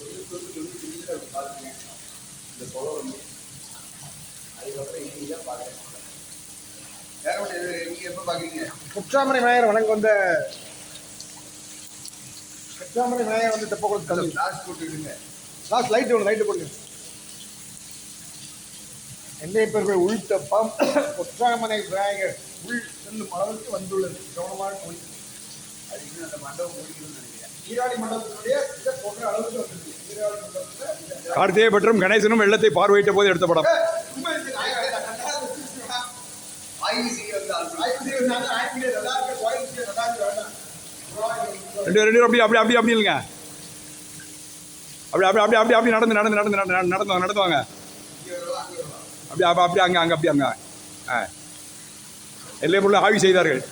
திருப்பூருக்கு குற்றாமரை விநாயகர் வணங்க வந்த குற்றாமரை விநாயகர் வந்து தெப்ப கொடுத்து லாஸ்ட் போட்டுக்கிட்டுங்க லாஸ்ட் லைட் ஒன்று லைட்டு போடுங்க. என்னை பெயர்கள் உள்தப்பம் கொற்றாமனை விநாயகர் உள் செல்லும் அளவுக்கு வந்துள்ளது. கவனமாக அது அதுக்கு அந்த மண்டபம் முடிக்கணும்னு நினைக்கிறேன். ஈராணி மண்டபத்தினுடைய மிக கார்த்திகை மற்றும் கணேசனும் வெள்ளத்தை பார்வையிட்ட போது எடுத்த படம். ரெண்டு ரெண்டு அப்படி அப்படி அப்படி அப்படி இல்லைங்க. அப்படி அப்படி அப்படி அப்படி அப்படி நடந்து நடந்து நடந்து நடந்து நடந்து நடத்துவாங்க அப்படி அப்போ அப்படி அங்கே அங்கே அப்படி அங்கே. ஆ. எல்லை பொருள் ஆய்வு செய்தார்கள்.